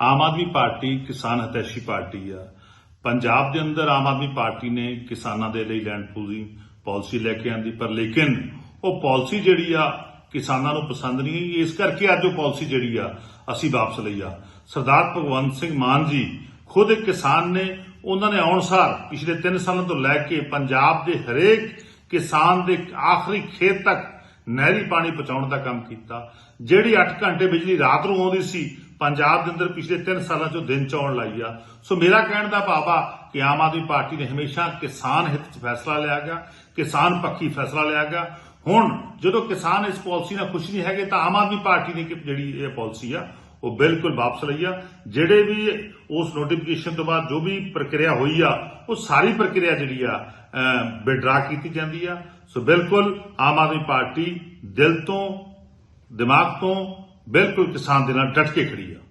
Aam Aadmi party ਕਿਸਾਨ ਹਤੈਸ਼ੀ party ਆ। ਪੰਜਾਬ ਦੇ ਅੰਦਰ ਆਮ ਆਦਮੀ ਪਾਰਟੀ ਨੇ ਕਿਸਾਨਾਂ ਦੇ ਲਈ ਲੈਂਡ ਪੂਲਿੰਗ ਪਾਲਿਸੀ ਲੈ ਕੇ ਆਂਦੀ, ਪਰ ਲੇਕਿਨ ਉਹ ਪਾਲਿਸੀ ਜਿਹੜੀ ਆ, ਕਿਸਾਨਾਂ ਨੂੰ ਪਸੰਦ ਨਹੀਂ ਆਈ। ਇਸ ਕਰਕੇ ਅੱਜ ਉਹ ਪਾਲਿਸੀ ਜਿਹੜੀ ਆ, ਅਸੀਂ ਵਾਪਸ ਲਈ ਆ। ਸਰਦਾਰ ਭਗਵੰਤ ਸਿੰਘ ਮਾਨ ਜੀ ਖੁਦ ਇੱਕ ਕਿਸਾਨ ਨੇ, ਉਹਨਾਂ ਨੇ ਆਉਣਸਾਰ ਪਿਛਲੇ 3 ਸਾਲਾਂ ਤੋਂ ਲੈ ਕੇ ਪੰਜਾਬ ਦੇ ਹਰੇਕ ਕਿਸਾਨ ਦੇ ਆਖਰੀ ਖੇਤ ਤੱਕ ਨਹਿਰੀ ਪਾਣੀ ਪਹੁੰਚਾਉਣ ਦਾ ਕੰਮ ਕੀਤਾ। ਜਿਹੜੀ 8 ਘੰਟੇ ਬਿਜਲੀ ਰਾਤ ਨੂੰ ਆਉਂਦੀ ਸੀ ਪੰਜਾਬ ਦੇ ਅੰਦਰ ਪਿਛਲੇ 3 ਸਾਲਾਂ ਚੋਂ ਦਿਨ ਚ ਲਾਈ ਆ। ਸੋ ਮੇਰਾ ਕਹਿਣ ਦਾ ਭਾਵ ਆ ਕਿ ਆਮ ਆਦਮੀ ਪਾਰਟੀ ਨੇ ਹਮੇਸ਼ਾ ਕਿਸਾਨ ਹਿੱਤ 'ਚ ਫੈਸਲਾ ਲਿਆ ਗਿਆ ਕਿਸਾਨ ਪੱਖੀ ਫੈਸਲਾ ਲਿਆ ਗਿਆ ਹੁਣ ਜਦੋਂ ਕਿਸਾਨ ਇਸ ਪਾਲਿਸੀ ਨਾਲ ਖੁਸ਼ ਨਹੀਂ ਹੈਗੇ ਤਾਂ ਆਮ ਆਦਮੀ ਪਾਰਟੀ ਨੇ ਕਿ ਜਿਹੜੀ ਇਹ ਪਾਲਿਸੀ ਆ, ਉਹ ਬਿਲਕੁਲ ਵਾਪਸ ਲਈ ਆ। ਜਿਹੜੇ ਵੀ ਉਸ ਨੋਟੀਫਿਕੇਸ਼ਨ ਤੋਂ ਬਾਅਦ ਜੋ ਵੀ ਪ੍ਰਕਿਰਿਆ ਹੋਈ ਆ, ਉਹ ਸਾਰੀ ਪ੍ਰਕਿਰਿਆ ਜਿਹੜੀ ਆ ਵਿਡਰਾ ਕੀਤੀ ਜਾਂਦੀ ਆ। ਸੋ ਬਿਲਕੁਲ ਆਮ ਆਦਮੀ ਪਾਰਟੀ ਦਿਲ ਤੋਂ, ਦਿਮਾਗ ਤੋਂ ਬਿਲਕੁਲ ਕਿਸਾਨ ਦੇ ਨਾਲ ਡਟ ਕੇ ਖੜੀ ਆ।